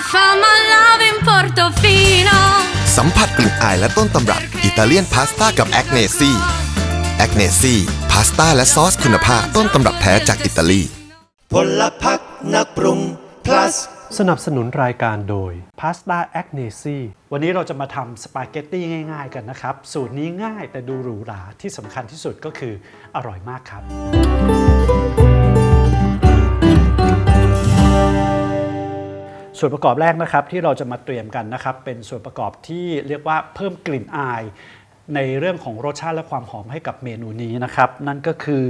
found my love in Portofino. สัมผัสกลิ่นอายและต้นตำรับ อิตาเลียนพาสต้ากับแอคเนซี่แอคเนซี่พาสต้าและซอสคุณภาพต้นตำรับแท้จากอิตาลี พลพักนักปรุง plus สนับสนุนรายการโดย Pasta a g n e s i วันนี้เราจะมาทำสปาเกตตี้ง่ายๆกันนะครับ สูตรนี้ง่ายแต่ดูหรูหราที่สำคัญที่สุดก็คืออร่อยมากครับ ส่วนประกอบแรกนะครับที่เราจะมาเตรียมกันนะครับเป็นส่วนประกอบที่เรียกว่าเพิ่มกลิ่นอาย ในเรื่องของรสชาติและความหอมให้กับเมนูนี้นะครับ นั่นก็คือ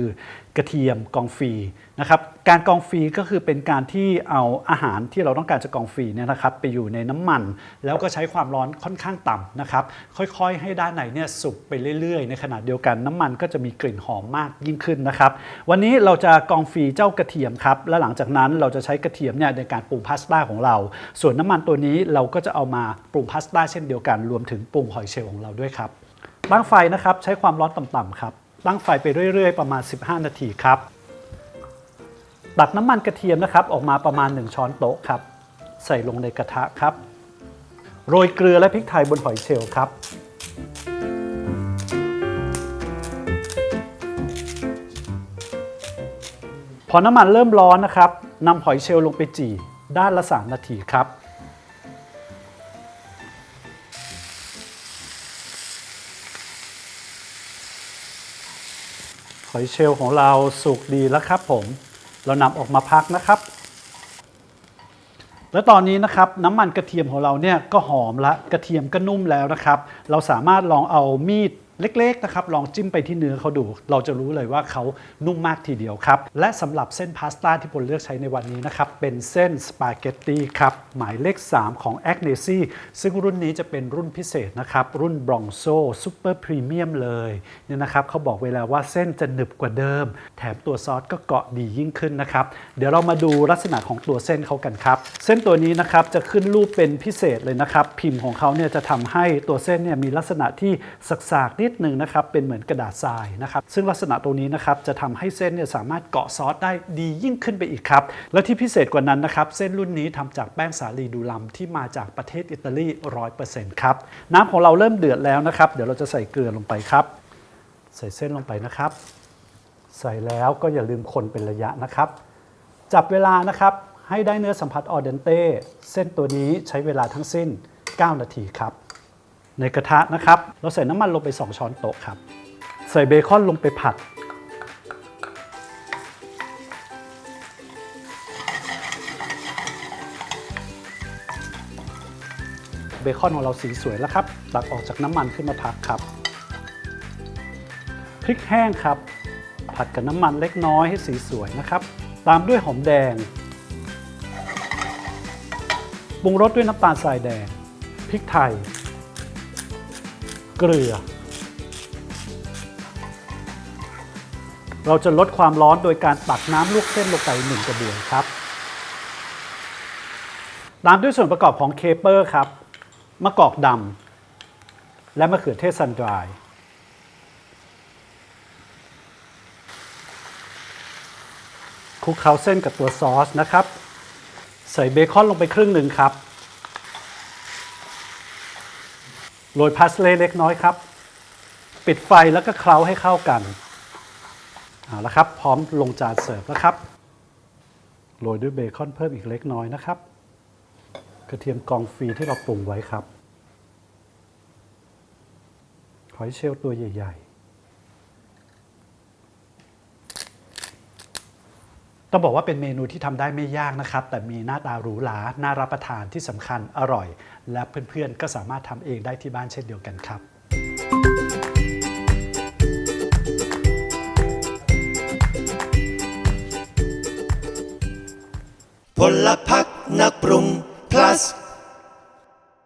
กระเทียมกองฟรีนะครับการกองฟรีก็คือเป็นการที่เอาอาหารที่เราต้องการจะกองฟรีเนี่ยนะครับไปอยู่ในน้ำมัน แล้วก็ใช้ความร้อนค่อนข้างต่ำนะครับค่อยๆ ให้ด้านในเนี่ยสุกไปเรื่อยๆ ในขณะเดียวกันน้ำมันก็จะมีกลิ่นหอมมากยิ่งขึ้นนะครับ วันนี้เราจะกองฟรีเจ้ากระเทียมครับและหลังจากนั้นเราจะใช้กระเทียมเนี่ยในการปรุงพาสต้าของเรา ส่วนน้ำมันตัวนี้เราก็จะเอามาปรุงพาสต้าเช่นเดียวกัน รวมถึงปรุงหอยเชลล์ของเราด้วยครับ ตั้งไฟนะครับใช้ความร้อนต่ำๆครับ ตั้งไฟไปเรื่อย ๆ ประมาณ 15 นาทีครับ ตักน้ำมันกระเทียมนะครับออกมาประมาณ 1 ช้อนโต๊ะครับ ใส่ลงในกระทะครับ โรยเกลือและพริกไทยบนหอยเชลล์ครับ พอน้ำมันเริ่มร้อนนะครับนำหอยเชลล์ลงไปจี่ด้านละ 3 นาทีครับ อยเชลล์ของเราสุกดีแล้วครับผม เรานำออกมาพักนะครับ แล้วตอนนี้นะครับน้ำมันกระเทียมของเราเนี่ยก็หอมละกระเทียมก็นุ่มแล้วนะครับ เราสามารถลองเอามีด เล็กๆนะครับลองจิ้มไปที่เนื้อเขาดู เราจะรู้เลยว่าเขานุ่มมากทีเดียวครับ และสำหรับเส้นพาสต้าที่ผมเลือกใช้ในวันนี้นะครับ เป็นเส้นสปาเกตตีครับ หมายเลข 3 ของ a g n e s i ซึ่งรุ่นนี้จะเป็นรุ่นพิเศษนะครับ รุ่นบรองโซซูเปอร์พรีเมียมเลยเนี่ยนะครับเขาบอกไว้แล้วว่าเส้นจะหนึบกว่าเดิม แถมตัวซอสก็เกาะดียิ่งขึ้นนะครับ เดี๋ยวเรามาดูลักษณะของตัวเส้นเขากันครับ เส้นตัวนี้นะครับจะขึ้นรูปเป็นพิเศษเลยนะครับ พิมพ์ของเขาเนี่ยจะทำให้ตัวเส้นเนี่ยมีลักษณะที่สากๆนิดนึงนะครับเป็นเหมือนกระดาษทรายนะครับซึ่งลักษณะตรงนี้นะครับจะทำให้เส้นเนี่ยสามารถเกาะซอสได้ดียิ่งขึ้นไปอีกครับและที่พิเศษกว่านั้นนะครับเส้นรุ่นนี้ทำจากแป้งสาลีดูลัมที่มาจากประเทศอิตาลี100%ครับน้ำของเราเริ่มเดือดแล้วนะครับเดี๋ยวเราจะใส่เกลือลงไปครับ ใส่เส้นลงไปนะครับ ใส่แล้วก็อย่าลืมคนเป็นระยะนะครับ จับเวลานะครับให้ได้เนื้อสัมผัสออเดนเต้เส้นตัวนี้ใช้เวลาทั้งสิ้น 9 นาทีครับ ในกระทะนะครับ เราใส่น้ำมันลงไป 2 ช้อนโต๊ะครับ ใส่เบคอนลงไปผัด เบคอนของเราสีสวยแล้วครับ ตักออกจากน้ำมันขึ้นมาพักครับ พริกแห้งครับ ผัดกับน้ำมันเล็กน้อยให้สีสวยนะครับ ตามด้วยหอมแดง ปรุงรสด้วยน้ำตาลทรายแดง พริกไทย เกลือ เราจะลดความร้อนโดยการตักน้ำลวกเส้นลงไปหนึ่งกระบวยครับ ตามด้วยส่วนประกอบของเคเปอร์ครับ มะกอกดำและมะเขือเทศซันดรายคลุกเคล้าเส้นกับตัวซอสนะครับ ใส่เบคอนลงไปครึ่งหนึ่งครับ โรยพาสเล่เล็กน้อยครับ ปิดไฟแล้วก็เคล้าให้เข้ากันเอาละครับ พร้อมลงจานเสิร์ฟแล้วครับโรยด้วยเบคอนเพิ่มอีกเล็กน้อยนะครับ กระเทียมกองฟรีที่เราปรุงไว้ครับหอยเชลล์ตัวใหญ่ ๆ ต้องบอกว่าเป็นเมนูที่ทำได้ไม่ยากนะครับ แต่มีหน้าตาหรูหราน่ารับประทานที่สำคัญอร่อย และเพื่อนๆก็สามารถทำเองได้ที่บ้านเช่นเดียวกันครับพลพักนักปรุง plus